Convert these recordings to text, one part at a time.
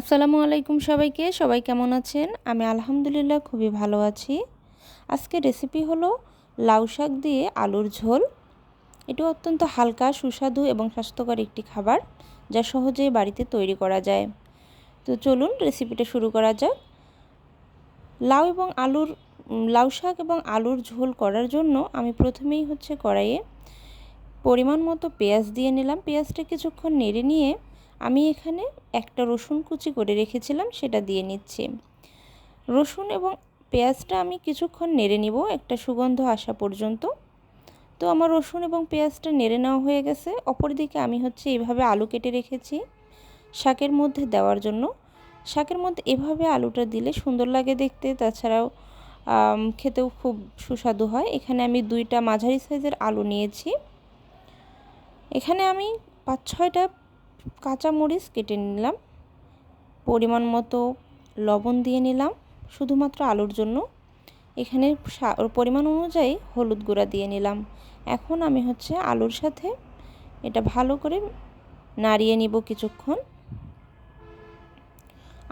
আসসালামু আলাইকুম সবাইকে, সবাই কেমন আছেন? আমি আলহামদুলিল্লাহ খুবই ভালো আছি। আজকে রেসিপি হলো লাউ শাক দিয়ে আলুর ঝোল। এটি অত্যন্ত হালকা, সুস্বাদু এবং স্বাস্থ্যকর একটি খাবার যা সহজেই বাড়িতে তৈরি করা যায়। তো চলুন রেসিপিটা শুরু করা যাক। লাউ এবং আলুর, লাউ শাক এবং আলুর ঝোল করার জন্য আমি প্রথমেই হচ্ছে কড়াইয়ে পরিমাণ মতো পেঁয়াজ দিয়ে নিলাম। পেঁয়াজটা কিছুক্ষণ নেড়ে নিয়ে আমি এখানে একটা রসুন কুচি করে রেখেছিলাম, সেটা দিয়ে নিচ্ছি। রসুন এবং পেঁয়াজটা আমি কিছুক্ষণ নেড়ে নিব, একটা সুগন্ধ আসা পর্যন্ত। তো আমার রসুন এবং পেঁয়াজটা নেড়ে নেওয়া হয়ে গেছে। অপরদিকে আমি হচ্ছে এইভাবে আলু কেটে রেখেছি শাকের মধ্যে দেওয়ার জন্য। শাকের মধ্যে এভাবে আলুটা দিলে সুন্দর লাগে দেখতে, তাছাড়াও খেতেও খুব সুস্বাদু হয়। এখানে আমি দুইটা মাঝারি সাইজের আলু নিয়েছি। এখানে আমি পাঁচ ছয়টা কাঁচামরিচ কেটে নিলাম, পরিমাণ মতো লবণ দিয়ে নিলাম, শুধুমাত্র আলুর জন্য। এখানে পরিমাণ অনুযায়ী হলুদ গুঁড়া দিয়ে নিলাম। এখন আমি হচ্ছে আলুর সাথে এটা ভালো করে নাড়িয়ে নিব কিছুক্ষণ।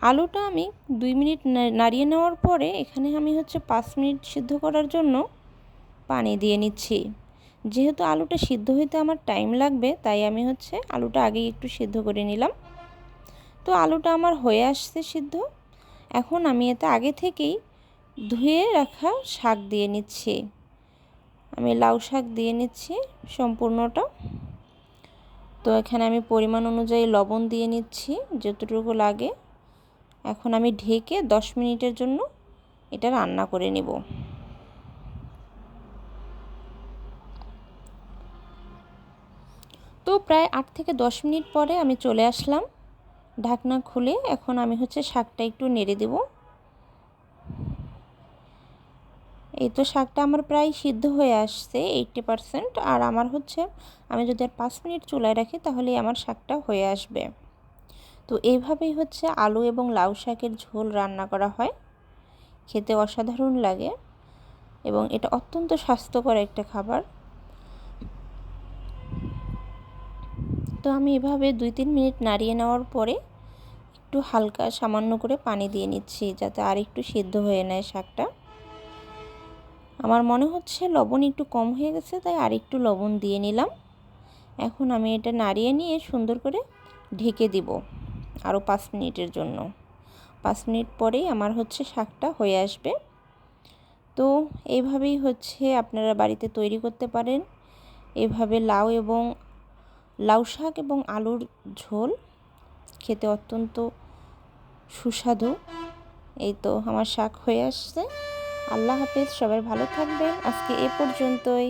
আলুটা আমি দুই মিনিট নাড়িয়ে নেওয়ার পরে এখানে আমি হচ্ছে পাঁচ মিনিট সিদ্ধ করার জন্য পানি দিয়ে নিচ্ছি। যেহেতু আলুটা সিদ্ধ হইতে আমার টাইম লাগবে, তাই আমি হচ্ছে আলুটা আগেই একটু সিদ্ধ করে নিলাম। তো আলুটা আমার হয়ে আসছে সিদ্ধ। এখন আমি এতে আগে থেকেই ধুয়ে রাখা শাক দিয়ে নিচ্ছি। আমি লাউ শাক দিয়ে নিচ্ছি সম্পূর্ণটা। তো এখানে আমি পরিমাণ অনুযায়ী লবণ দিয়ে নিচ্ছি যতটুকু লাগে। এখন আমি ঢেকে দশ মিনিটের জন্য এটা রান্না করে নেব। তো প্রায় আট থেকে দশ মিনিট পরে আমি চলে আসলাম। ঢাকনা খুলে এখন আমি হচ্ছে শাকটা একটু নেড়ে দেব। এই তো শাকটা আমার প্রায় সিদ্ধ হয়ে আসছে এইটটি পারসেন্ট। আর আমার হচ্ছে আমি যদি আর পাঁচ মিনিট চুলায় রাখি তাহলেই আমার শাকটা হয়ে আসবে। তো এইভাবেই হচ্ছে আলু এবং লাউ শাকের ঝোল রান্না করা হয়। খেতে অসাধারণ লাগে এবং এটা অত্যন্ত স্বাস্থ্যকর একটা খাবার। তো আমি এভাবে দুই তিন মিনিট নাড়িয়ে নেওয়ার পরে একটু হালকা সামান্য করে পানি দিয়ে নিচ্ছি যাতে আর একটু সিদ্ধ হয়ে নেয় শাকটা। আমার মনে হচ্ছে লবণ একটু কম হয়ে গেছে, তাই আর একটু লবণ দিয়ে নিলাম। এখন আমি এটা নাড়িয়ে নিয়ে সুন্দর করে ঢেকে দিব আরও পাঁচ মিনিটের জন্য। পাঁচ মিনিট পরেই আমার হচ্ছে শাকটা হয়ে আসবে। তো এইভাবেই হচ্ছে আপনারা বাড়িতে তৈরি করতে পারেন। এভাবে লাউ এবং লাউ শাক এবং আলুর ঝোল খেতে অত্যন্ত সুস্বাদু। এই তো আমার শাক হয়ে আসছে। আল্লাহ হাফেজ, সবাই ভালো থাকবেন। আজকে এ পর্যন্তই।